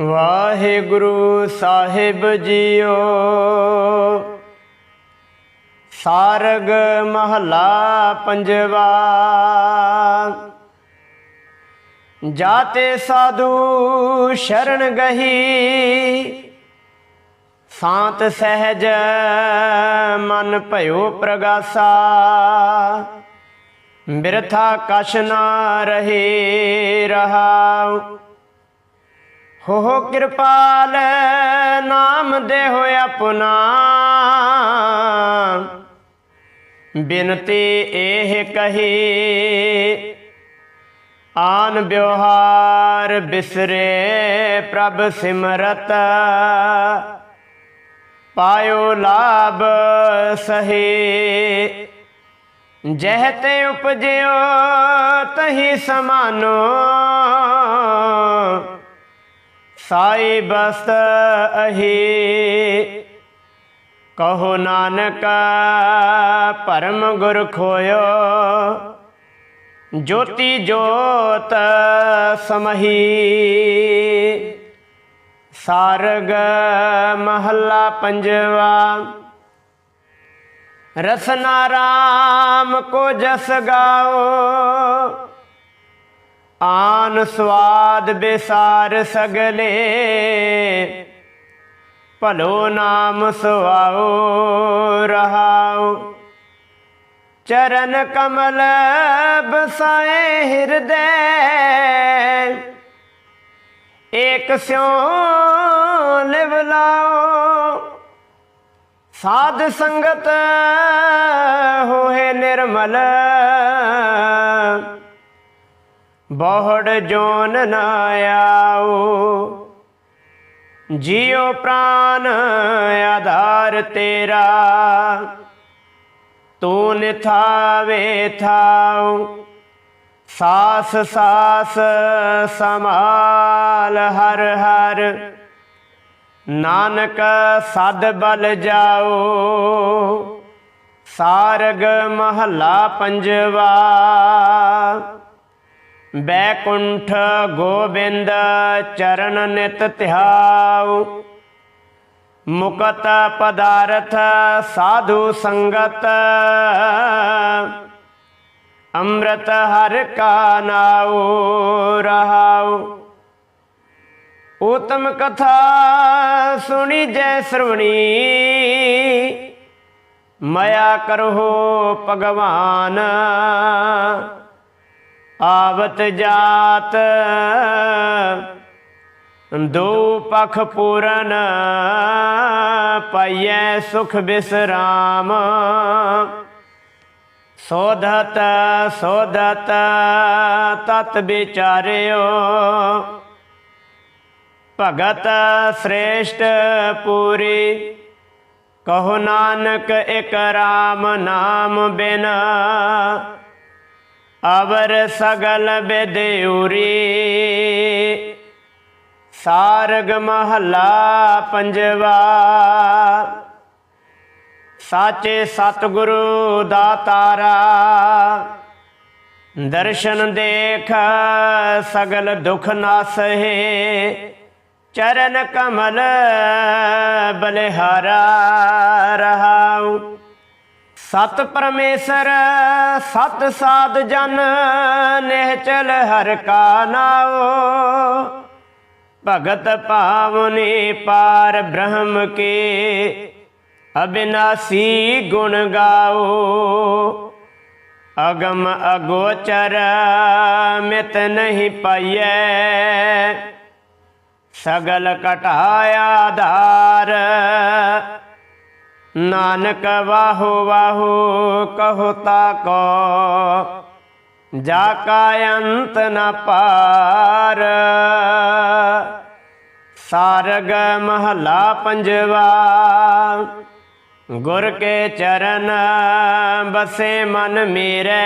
ਵਾਹਿਗੁਰੂ ਸਾਹਿਬ JIO. ਸਾਰਗ ਮਹਲਾ ਪੰਜਵਾ। ਜਾਤੇ ਸਾਧੂ ਸ਼ਰਨ ਗਹੀ। ਸਾਤ ਸਹਿਜ ਮਨ ਭਇਓ ਪ੍ਰਗਾਸਾ। ਬਿਰਥਾ ਕਛ ਨਾ ਰਹੇ ਰਹਾਉ ਹੋ ਹੋ ਕਿਰਪਾਲ ਨਾਮ ਦੇ ਦੇਹੋ ਆਪਣਾ। ਬਿਨਤੀ ਇਹ ਕਹੀ, ਆਨ ਬਿਵਹਾਰ ਬਿਸਰੇ ਪ੍ਰਭ ਸਿਮਰਤ। ਪਾਇਓ ਲਾਭ ਸਹੀ, ਜਹ ਤੇ ਉਪਜਿਓ ਤਹੀ ਸਮਾਨੋ। ਸਾਈ ਬਸ ਅਹੀ। ਕਹੋ ਨਾਨਕ ਪਰਮ ਗੁਰ ਖੋਇਓ। ਜੋਤੀ ਜੋਤ ਸਮਹੀ। ਸਾਰਗ ਮਹੱਲਾ ਪੰਜਵਾ। ਰਸਨਾ ਰਾਮ ਕੋ ਜਸ ਗਾਓ। ਆਨ ਸਵਾਦ ਬੇਸਾਰ ਸਗਲੇ, ਭਲੋ ਨਾਮ ਸੁਆਓ ਰਹਾਉ। ਚਰਨ ਕਮਲ ਬਸਾਏ ਹਿਰਦੈ, ਏਕ ਸਿਉ ਲਿਵ ਲਾਓ। ਸਾਧ ਸੰਗਤ ਹੋਏ ਨਿਰਮਲ ਬਹੁੜ ਜੋਨ ਨਾ ਆਓ। ਜੀਉ ਪ੍ਰਾਨ ਆਧਾਰ ਤੇਰਾ, ਤੂੰ ਨਿਥਾਵੇ ਥਾਉ। ਸਾਸ ਸਾਸ ਸਮਾਲ ਹਰ ਹਰ, ਨਾਨਕ ਸਦ ਬਲ ਜਾਓ। ਸਾਰਗ ਮਹੱਲਾ ਪੰਜਵਾ ਬੈਕੁੰਠ ਗੋਬਿੰਦ ਚਰਨ ਨਿਤ ਧਿਆਉ। ਮੁਕਤ ਪਦਾਰਥ ਸਾਧੂ ਸੰਗਤ। ਅੰਮ੍ਰਿਤ ਹਰ ਕਾ ਨਾਉ ਰਹਾਉ। ਉਤਮ ਕਥਾ ਸੁਣੀ ਜੈ ਸਰਵਣੀ। ਮਇਆ ਕਰੋ ਭਗਵਾਨ। ਆਵਤ ਜਾਤ, ਦੋ ਪਖ ਪੂਰਨ, ਪਾਈਐ ਸੁਖ ਬਿਸਰਾਮ। ਸੋਧਤ ਸੋਧਤ, ਤਤ ਵਿਚਾਰਿਓ। ਭਗਤ ਸ੍ਰੇਸ਼ਟ ਪੂਰੀ, ਕਹੋ ਨਾਨਕ ਇਕ ਰਾਮ ਨਾਮ ਬਿਨ। ਅਵਰ ਸਗਲ ਬਿਦਉਰੀ। ਸਾਰਗ ਮਹੱਲਾ ਪੰਜਵਾ। ਸਾਚੇ ਸਤਿਗੁਰੂ ਦਾ ਤਾਰਾ ਦਰਸ਼ਨ ਦੇਖ ਸਗਲ ਦੁਖ ਨਾਸਹੇ ਚਰਨ ਕਮਲ ਬਲਿਹਾਰਾ ਰਹਾਉ। ਸਤ ਪਰਮੇਸ਼ਰ, ਸਤ ਸਾਧ ਜਨ ਨਿਹਚਲ ਹਰ ਕਾ ਨਾਉ। ਭਗਤ ਪਾਵਨੀ ਪਾਰ ਬ੍ਰਹਮ ਕੇ, ਅਬਿਨਾਸੀ ਗੁਣ ਗਾਓ ਅਗਮ ਅਗੋਚਰ, ਮਿਤ ਨਹੀਂ ਪਾਈਐ। ਸਗਲ ਕਟਾਇਆ ਧਾਰ ਨਾਨਕ ਵਾਹੋ ਵਾਹੋ ਕਹੋ ਤਾ ਕੋ, ਜਾ ਕਾ ਅੰਤ ਨ ਪਾਰ। ਸਾਰਗ ਮਹਲਾ ਪੰਜਵਾ, ਗੁਰ ਕੇ ਚਰਨ ਬਸੇ ਮਨ ਮੇਰੇ।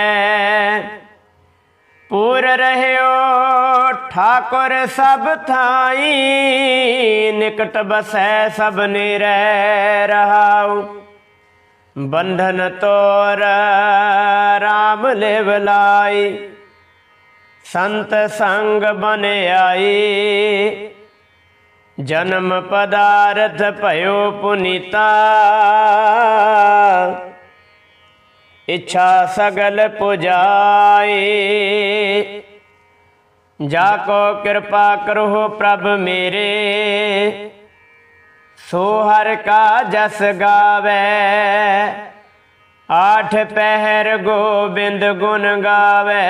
ਪੂਰ ਰਹਿਓ, ਠਾਕੁਰ ਸਭ ਥਾਈ, ਨਿਕਟ ਬਸੈ ਸਭ ਰਹਿ ਰਹਾਉ। ਬੰਧਨ ਤੋਰ, ਰਾਮ ਲਿਵ ਲਾਈ। ਸੰਤ ਸੰਗ ਬਨ ਆਈ। ਜਨਮ ਪਦਾਰਥ ਭਇਓ ਪੁਨੀਤਾ। ਇੱਛਾ ਸਗਲ ਪੁਜਾਏ। ਜਾ ਕੋ ਕਿਰਪਾ ਕਰੋ ਪ੍ਰਭ ਮੇਰੇ। ਸੋ ਹਰ ਕਾ ਜਸ ਗਾਵੇ। ਆਠ ਪਹਿਰ ਗੋਬਿੰਦ ਗੁਣ ਗਾਵੇ।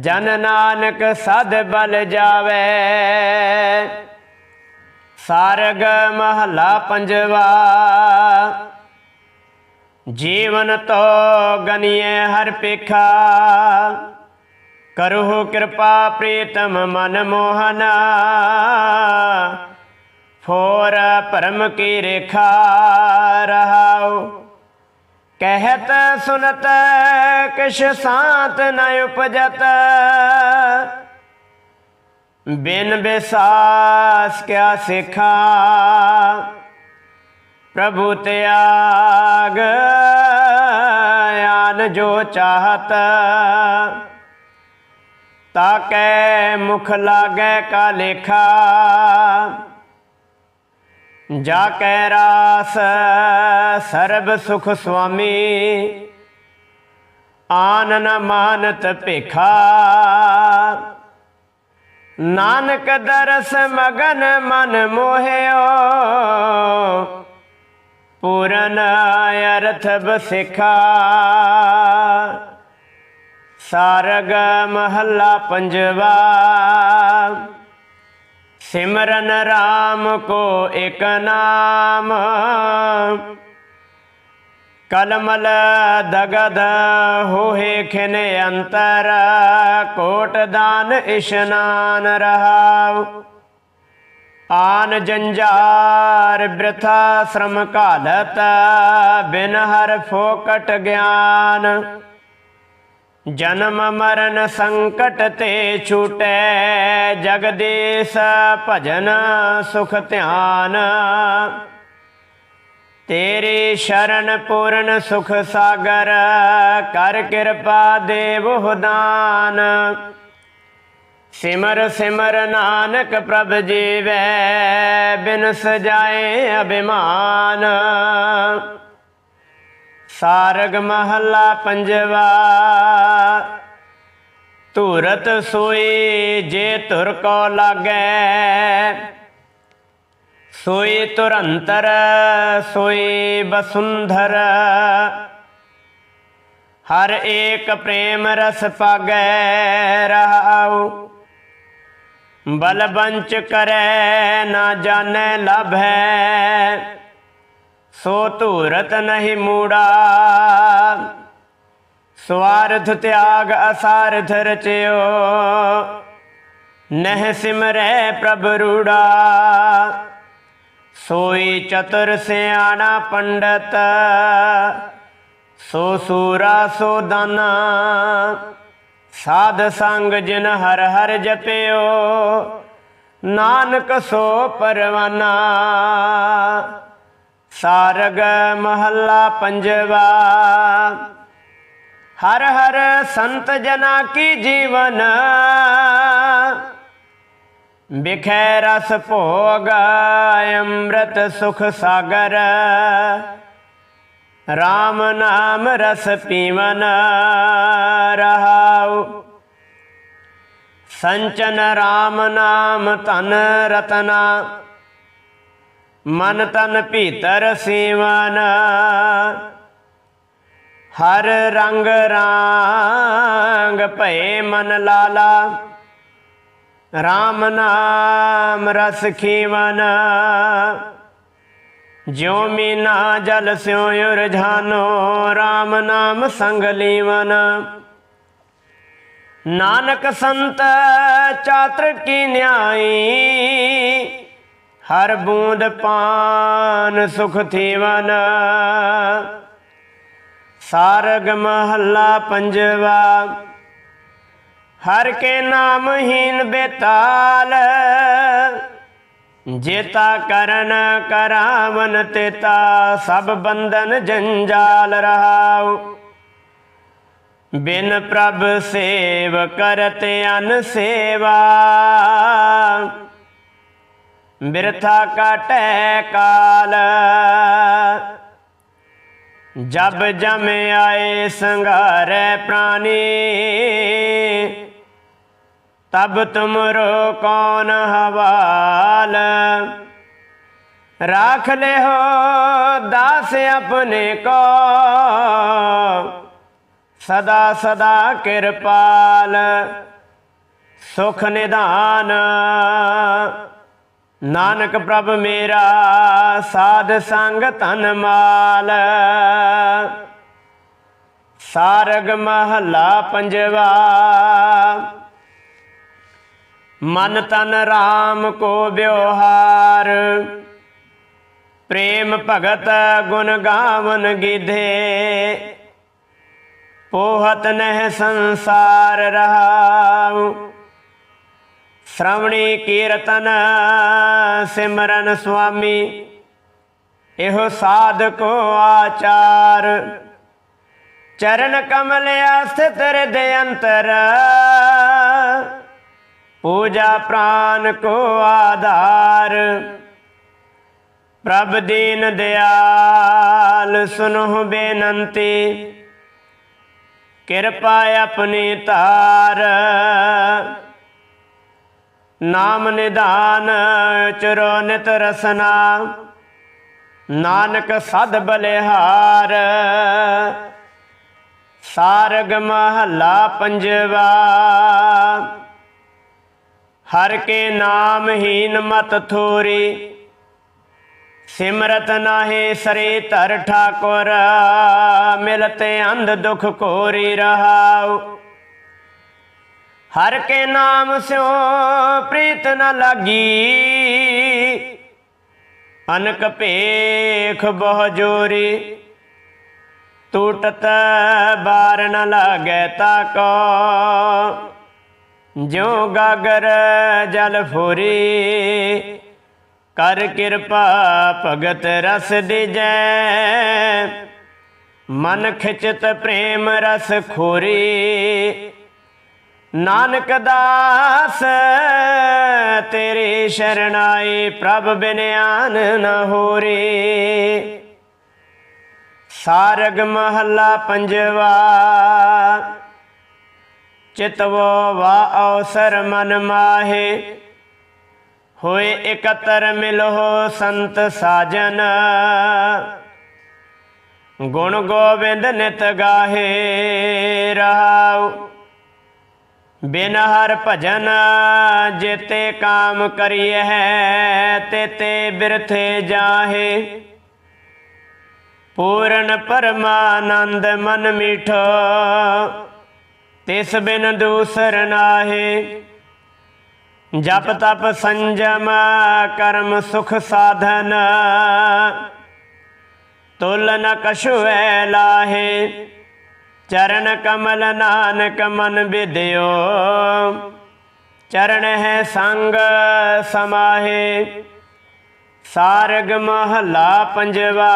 ਜਨ ਨਾਨਕ ਸਦ ਬਲ ਜਾਵੇ। ਸਾਰਗ ਮਹਲਾ ਪੰਜਵਾ। ਜੀਵਨ ਤੋ ਗਨੀਏ ਹਰ ਪੇਖਾ ਕਰਹੁ ਕਿਰਪਾ ਪ੍ਰੀਤਮ ਮਨ ਮੋਹਨਾ। ਫੋਰ ਪਰਮ ਕੀ ਰੇਖਾ ਰਹਾਉ। ਕਹਿਤ ਸੁਨਤ ਕਿਛ ਸਾਤ ਨ ਉਪਜਤ। ਬਿਨ ਬਿਸਾਸ ਕਿਆ ਸਿਖਾ। ਪ੍ਰਭੂ ਤਿਆਗ, ਆਨ ਜੋ ਚਾਹਤ। ਤਾਕੈ ਮੁਖ ਲਾਗੈ ਕਾ ਲੇਖਾ। ਜਾ ਕੈ ਰਾਸ ਸਰਬ ਸੁਖ ਸੁਆਮੀ। ਆਨ ਨ ਮਾਨਤ ਭੇਖਾ। ਨਾਨਕ ਦਰਸ ਮਗਨ ਮਨ ਮੋਹਿਓ। ਪੂਰਨ ਅਰਥ ਬਸਿਖਾ ਸਾਰਗ ਮਹੱਲਾ ਪੰਜਵਾ। ਸਿਮਰਨ RAM ਕੋ ਇਕ ਨਾਮ। ਕਲਮਲ ਦਗਦ ਹੋਏ ਖਿਨ ਅੰਤਰ। ਕੋਟ ਦਾਨ ਇਸ਼ਨਾਨ ਰਹਾਉ। ਆਨ ਜੰਜਾਰ ਬ੍ਰਥਾ ਸ਼ਰਮ ਘਾਲਤ, ਬਿਨ ਹਰ ਫੋਕਟ ਗਿਆਨ। ਜਨਮ ਮਰਨ ਸੰਕਟ ਤੇ ਛੂਟੈ, ਜਗਦੀਸ਼ ਭਜਨ ਸੁਖ ਧਿਆਨ। ਤੇਰੀ ਸ਼ਰਨ ਪੂਰਨ ਸੁਖ ਸਾਗਰ, ਕਰ ਕਿਰਪਾ ਦੇਵ ਦਾਨ ਸਿਮਰ ਸਿਮਰ ਨਾਨਕ ਪ੍ਰਭ ਜੀਵੈ, ਬਿਨ ਸਜਾਏ ਅਭਿਮਾਨ। ਸਾਰਗ ਮਹੱਲਾ ਪੰਜਵਾ, ਧੂਰਤ ਸੋਈ ਜੇ ਧੁਰ ਕੋ ਲਾਗੈ। ਸੋਈ ਤੁਰੰਤਰ ਸੋਈ ਬਸੁੰਧਰ। ਹਰ ਏਕ ਪ੍ਰੇਮ ਰਸ ਪਾਗੈ ਰਹਾਉ ਬਲ ਬੰਚ ਕਰੈ ਨਾ ਜਾਣੈ ਲਭੈ, ਸੋ ਧੂਰਤ ਨਹੀਂ ਮੂੜਾ। ਸਵਾਰਥ ਤਿਆਗ ਅਸਾਰਥ ਰਚਿਓ, ਨਹਿ ਸਿਮਰੈ ਪ੍ਰਭ ਰੂੜਾ। ਸੋਈ ਚਤੁਰ ਸਿਆਣਾ ਪੰਡਤ, ਸੋ ਸੂਰਾ ਸੋ ਦਾਨਾ। ਸਾਧ ਸੰਗ ਜਿਨ ਹਰ ਹਰ ਜਪਿਓ, ਨਾਨਕ ਸੋ ਪਰਵਾਨਾ। ਸਾਰਗ ਮਹੱਲਾ ਪੰਜਵਾ, ਹਰ ਹਰ ਸੰਤ ਜਨਾ ਕੀ ਜੀਵਨ। ਬਿਖੈ ਰਸ ਭੋਗ ਅੰਮ੍ਰਿਤ ਸੁਖ ਸਾਗਰ। RAM ਨਾਮ ਰਸ ਪੀਵਨ ਰਹਾਉ ਸੰਚਨ RAM ਨਾਮ ਧਨ ਰਤਨਾ। ਮਨ ਤਨ ਭੀਤਰ ਸੀਵਨ। ਹਰ ਰੰਗ ਰਾਂਗ ਭਏ ਮਨ ਲਾਲਾ। RAM ਨਾਮ ਰਸ ਖੀਵਨ। ਜਿਉ ਮੀਨਾ ਜਲ ਸਿਉ ਰਝਾਨੋ RAM ਨਾਮ ਸੰਗ ਲੀਵਨ। ਨਾਨਕ ਸੰਤ ਚਾਤਰ ਕੀ ਨਿਆਈ, ਹਰ ਬੂੰਦ ਪਾਨ ਸੁਖ ਥੀਵਨ। ਸਾਰਗ ਮਹੱਲਾ ਪੰਜਵਾ, ਹਰ ਕੇ ਨਾਮ ਹੀਨ ਬੇਤਾਲ। ਜੇਤਾ ਕਰਨ ਕਰਾਵਨ ਤੇਤਾ, ਸਭ ਬੰਧਨ ਜੰਜਾਲ ਰਹਾਉ। ਬਿਨ ਪ੍ਰਭ ਸੇਵ ਕਰਤ ਅਨ ਸੇਵਾ। ਬਿਰਥਾ ਕਾਟੈ ਕਾਲ। ਜਬ ਜਮ ਆਏ ਸੰਘਾਰੈ ਪ੍ਰਾਨੀ, ਤਬ ਤੁਮਰੋ ਕੌਣ ਹਵਾਲ। ਰਾਖ ਲਿਓ ਦਾਸ ਆਪਣੇ ਕੋ। ਸਦਾ ਸਦਾ ਕਿਰਪਾਲ, ਸੁਖ ਨਿਧਾਨ। ਨਾਨਕ ਪ੍ਰਭ ਮੇਰਾ, ਸਾਧ ਸੰਗ ਧਨ ਮਾਲ। ਸਾਰਗ ਮਹਲਾ ਪੰਜਵਾ, ਮਨ ਤਨ RAM ਕੋ ਵਿਵਹਾਰ। ਪ੍ਰੇਮ ਭਗਤ ਗੁਣ ਗਾਵਨ ਗਿਧੇ। ਪੋਹਤ ਨਹਿ ਸੰਸਾਰ ਰਹਾਉ। ਸ਼੍ਰਵਣੀ ਕੀਰਤਨ ਸਿਮਰਨ ਸੁਆਮੀ, ਇਹੋ ਸਾਧਕੋ ਆਚਾਰ। ਚਰਨ ਕਮਲ ਅਸਥਿਤ ਹਿਰਦੇ ਅੰਤਰ, ਪੂਜਾ ਪ੍ਰਾਨ ਕੋ ਆਧਾਰ। ਪ੍ਰਭ ਦੀਨ ਦਿਆਲ, ਸੁਨਹੁ ਬੇਨੰਤੀ ਕਿਰਪਾ ਆਪਣੀ ਧਾਰ। ਨਾਮ ਨਿਧਾਨ ਚਰੋ ਨਿਤ ਰਸਨਾ। ਨਾਨਕ ਸਦ ਬਲਿਹਾਰ। ਸਾਰਗ ਮਹੱਲਾ ਪੰਜਵਾ। ਹਰ ਕੇ ਨਾਮ ਹੀਨ ਮਤ ਥੋਰੀ। ਸਿਮਰਤ ਨਾਹੀ ਸਰੇ ਧਰ ਠਾਕੁਰ, ਮਿਲਤੇ ਅੰਧ ਦੁਖ ਕੋਰੀ ਰਹਾਉ। ਹਰ ਕੇ ਨਾਮ ਸਿਓ ਪ੍ਰੀਤ ਨ ਲਾਗੀ। ਅਨਕ ਭੇਖ ਬਹੁ ਜੋਰੀ। ਟੂਟਤ ਬਾਰ ਨ ਲਾਗੈ ਤਾਕੋ। ਜਿਉ ਗਾਗਰ ਜਲ ਫੁਰੀ ਕਰ ਕਿਰਪਾ ਭਗਤ ਰਸ ਦਿਜੈ ਮਨ ਖਿਚਤ ਪ੍ਰੇਮ ਰਸ ਖੋਰੀ। ਨਾਨਕ ਦਾਸ, ਤੇਰੇ ਸ਼ਰਣਾਈ ਪ੍ਰਭ ਬਿਨਿਆਨ ਨ ਹੋਰੇ। ਸਾਰਗ ਮਹੱਲਾ ਪੰਜਵਾ, ਚਿਤਵੋ ਵਾ ਅਵਸਰ ਮਨ ਮਾਹੇ। ਹੋਏ ਇਕਤਰ ਮਿਲੋ ਸੰਤ ਸਾਜਨ। ਗੁਣ ਗੋਬਿੰਦ ਨਿਤ ਗਾਹੇ ਰਹਾਉ ਬਿਨ ਹਰ ਭਜਨ ਜੇਤੇ ਕਾਮ ਕਰੀਏ ਹੈ ਤੇ ਬਿਰਥੇ ਜਾਹੇ। ਪੂਰਨ ਪਰਮਾਨੰਦ ਮਨ ਮੀਠੋ, ਤਿਸ ਬਿਨ ਦੂਸਰ ਨਾਹੀ। ਜਪ ਤਪ ਸੰਜਮ ਕਰਮ ਸੁਖ ਸਾਧਨ। ਤੁਲ ਨ ਕਛੁਐ ਲਾਹੇ, ਚਰਨ ਕਮਲ ਨਾਨਕ ਮਨ ਵਿਦਿਓ ਚਰਨ ਹੈ ਸੰਗ ਸਮਾਹੇ, ਸਾਰਗ ਮਹਲਾ ਪੰਜਵਾ।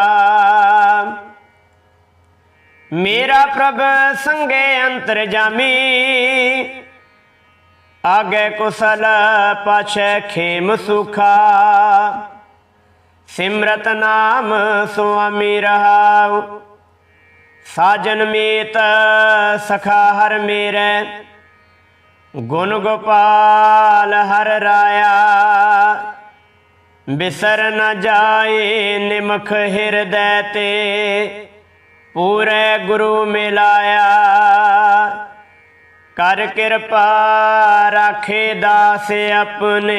ਮੇਰਾ ਪ੍ਰਭ ਸੰਗੇ ਅੰਤਰ ਜਾਮੀ ਆਗੇ ਕੁਸਲ ਪਾਛੈ ਖੇਮ ਸੁਖਾ। ਸਿਮਰਤ ਨਾਮ ਸੁਆਮੀ ਰਹਾਉ। ਸਾਜਨ ਮੀਤ ਸਖਾ ਹਰ ਮੇਰੇ। ਗੁਣ ਗੋਪਾਲ ਹਰ ਰਾਇਆ। ਬਿਸਰ ਨ ਜਾਏ ਨਿਮਖ ਹਿਰਦੈ ਤੇ। ਪੂਰੇ ਗੁਰੂ ਮਿਲਾਇਆ। ਕਰ ਕਿਰਪਾ ਰਾਖੇ ਦਾਸ ਆਪਣੇ।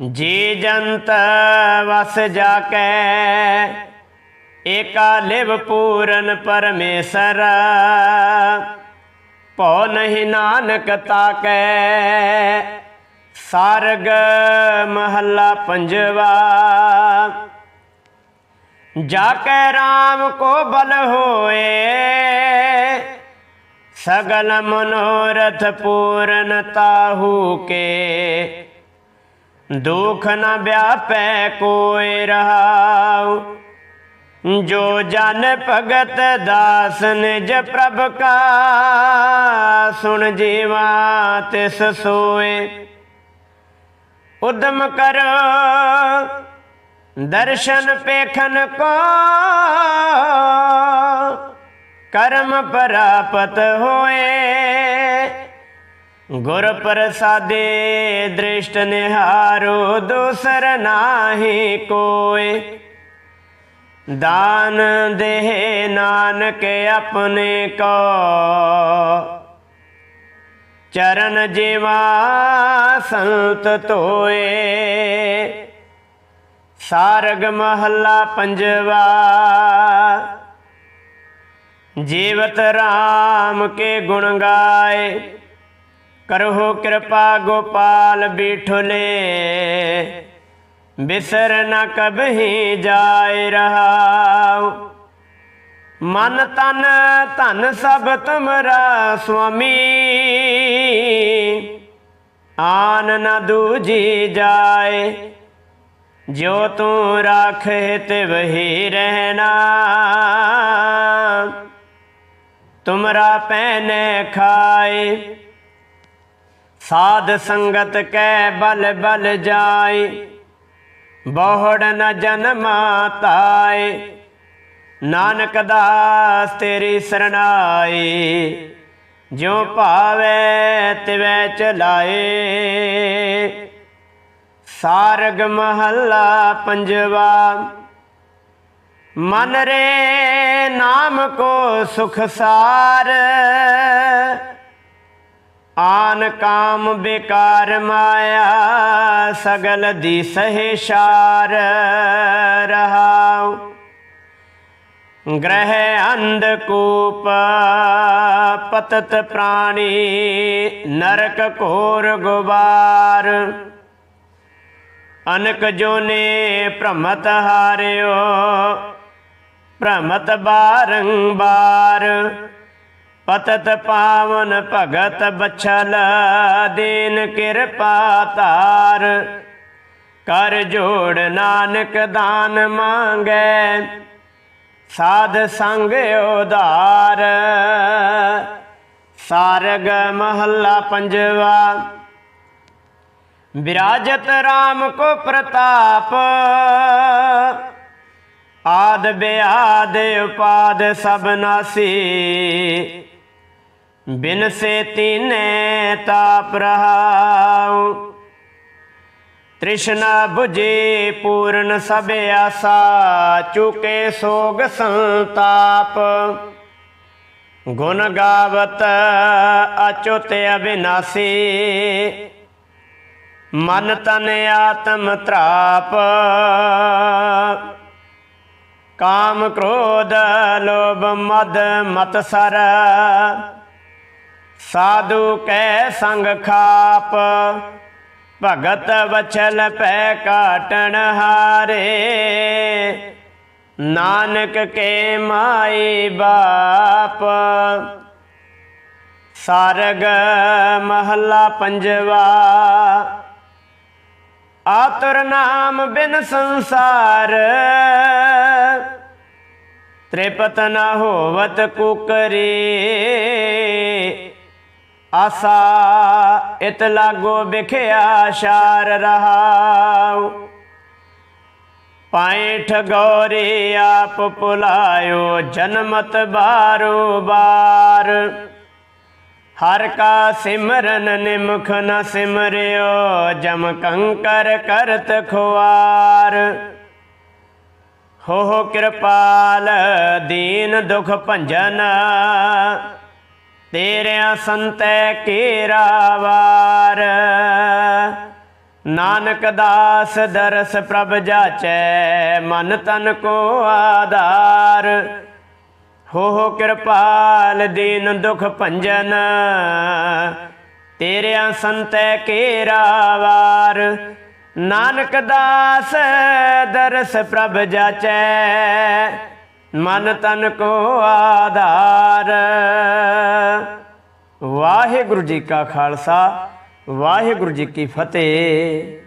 ਜੀ ਜੰਤ ਵਸ ਜਾ ਕੈ ਏਕਾ ਲਿਵ ਪੂਰਨ ਪਰਮੇਸ਼ਰ। ਭਉ ਨਹੀਂ ਨਾਨਕ ਤਾਕੈ, ਸਾਰਗ ਮਹੱਲਾ ਪੰਜਵਾ। ਜਾ ਕੈ RAM ਕੋ ਬਲ ਹੋਏ ਸਗਲ ਮਨੋਰਥ ਪੂਰਨ ਤਾਹੂ ਕੇ। ਦੁਖ ਨ ਵਿਆਪੈ ਕੋਇ ਰਹਾਉ। ਜੋ ਜਨ ਭਗਤ ਦਾਸ ਨਿਜ ਪ੍ਰਭ ਕਾ, ਸੁਣ ਜੀਵਾ ਤਿਸ ਸੋਏ। ਉਦਮ ਕਰੋ, ਦਰਸ਼ਨ ਪੇਖਨ ਕੋ। ਕਰਮ ਪ੍ਰਾਪਤ ਹੋਏ। ਗੁਰ ਪ੍ਰਸਾਦੇ ਦ੍ਰਿਸ਼ਟ ਨਿਹਾਰੋ, ਦੂਸਰ ਨਾਹੀ ਕੋਏ। ਦਾਨ ਦੇਹ ਨਾਨਕ ਆਪਣੇ ਕੋ। ਚਰਨ ਜੀਵਾ ਸੰਤ ਤੋਏ ਸਾਰਗ ਮਹੱਲਾ ਪੰਜਵਾ। ਜੀਵਤ ਰਾਮ ਕੇ ਗੁਣ ਗਾਏ। ਕਰੋ ਕਿਰਪਾ ਗੋਪਾਲ ਬਿਠੁਲੇ। ਬਿਸਰ ਨ ਕਬਹੀ ਜਾਏ ਰਹਾਉ। ਮਨ ਤਨ, ਧਨ ਸਭ ਤੁਮਰਾ ਸੁਆਮੀ। ਆਨ ਨ ਦੂਜੀ ਜਾਏ। ਜੋ ਤੂੰ ਰਾਖੇ ਤੇ ਵਹੀ ਰਹਿਣਾ। ਤੁਮਰਾ ਪਹਿਨੇ ਖਾਏ। ਸਾਧ ਸੰਗਤ ਕੈ ਬਲ ਬਲ ਜਾਏ। ਬਹੁੜ ਨ ਜਨਮਾ ਤਾਏ। ਨਾਨਕ ਦਾਸ ਤੇਰੀ ਸਰਣਾਈ ਜੋ ਭਾਵੇ ਤਿਵੈ ਚਲਾਏ। ਸਾਰਗ ਮਹੱਲਾ ਪੰਜਵਾ। ਮਨ ਰੇ ਨਾਮ ਕੋ ਸੁਖ ਸਾਰ। ਆਨ ਕਾਮ ਬੇਕਾਰ ਮਾਇਆ, ਸਗਲ ਦੀ ਸਹਿਸ਼ਾਰ ਰਹਾਉ। ਗ੍ਰਹਿ ਅੰਧ ਕੂਪ, ਪਤਤ ਪ੍ਰਾਣੀ, ਨਰਕ ਘੋਰ ਗੁਬਾਰ। ਅਨਕ ਜੋਨੇ ਭ੍ਰਮਤ ਹਾਰਿਓ ਭ੍ਰਮਤ ਬਾਰੰਬਾਰ। ਪਤਤ ਪਾਵਨ ਭਗਤ ਬਛਲ ਦੀਨ ਕਿਰਪਾ ਤਾਰ ਕਰ ਜੋੜ ਨਾਨਕ ਦਾਨ ਮੰਗੈ, ਸਾਧ ਸੰਗ ਉਧਾਰ। ਸਾਰਗ ਮਹੱਲਾ ਪੰਜਵਾ। ਵਿਰਾਜਤ RAM ਕੋ ਪ੍ਰਤਾਪ। ਆਦ ਬਿਆਦ ਉਪਾਦ ਸਭ ਨਾਸੀ। ਬਿਨ ਸੇ ਤੀਨੇ ਤਾਪ ਰਹਾਉ। ਤ੍ਰਿਸ਼ਨਾ 부ਜੇ ਪੂਰਨ ਸਭ ਆਸਾ, ਚੁਕੇ ਸੋਗ ਸੰਤਾਪ। ਗੁਣ ਗਾਵਤ ਅਚੁਤ ਅਬਿਨਾਸੀ। ਮਨ ਤਨ ਆਤਮ ਤ੍ਰਾਪ। ਕਾਮ ਕ੍ਰੋਧ ਲੋਭ ਮਦ ਮਤ ਸਰ। ਸਾਧੂ ਕੈ ਸੰਗ ਖਾਪ, ਭਗਤ ਵਚਲ ਪੈ ਕਾਟਣ ਹਾਰੇ। ਨਾਨਕ ਕੇ ਮਾਈ ਬਾਪ, ਸਾਰਗ ਮਹੱਲਾ ਪੰਜਵਾ। ਆਤੁਰ ਨਾਮ ਬਿਨ ਸੰਸਾਰ ਤ੍ਰਿਪਤ ਨ ਹੋਵਤ ਕੁਕਰੀ। ਆਸਾ ਇਤ ਲਾਗੋ ਵਿਖਿਆ ਸ਼ਾਰ ਰਹਾਉ। ਪਾਇਠ ਗੌਰੀ ਆਪ ਪੁਲਾਇਓ ਜਨਮਤ ਬਾਰੋ ਬਾਰ। ਹਰ ਕਾ ਸਿਮਰਨ ਨਿਮਖ ਨ ਸਿਮਰਿਓ, ਜਮ ਕੰਕਰ ਕਰਤ ਖੁਆਰ। ਹੋ ਹੋ ਕਿਰਪਾਲ ਦੀਨ ਦੁਖ ਭੰਜਨ, ਤੇਰਿਆਂ ਸੰਤੈ ਕੇਰਾ ਵਾਰ ਨਾਨਕ ਦਾਸ ਦਰਸ ਪ੍ਰਭ ਜਾਚੈ, ਮਨ ਤਨ ਕੋ ਆਧਾਰ। ਹੋ ਹੋ ਕਿਰਪਾਲ ਦੀਨ ਦੁਖ ਭੰਜਨ, ਤੇਰਿਆਂ ਸੰਤੈ ਕੇਰਾ ਵਾਰ ਨਾਨਕ ਦਾਸ ਦਰਸ ਪ੍ਰਭ ਜਾਚੈ, ਮਨ ਤਨ ਕੋ ਆਧਾਰ। ਵਾਹਿਗੁਰੂ ਜੀ ਕਾ ਖਾਲਸਾ, ਵਾਹਿਗੁਰੂ ਜੀ ਕੀ ਫਤਿਹ।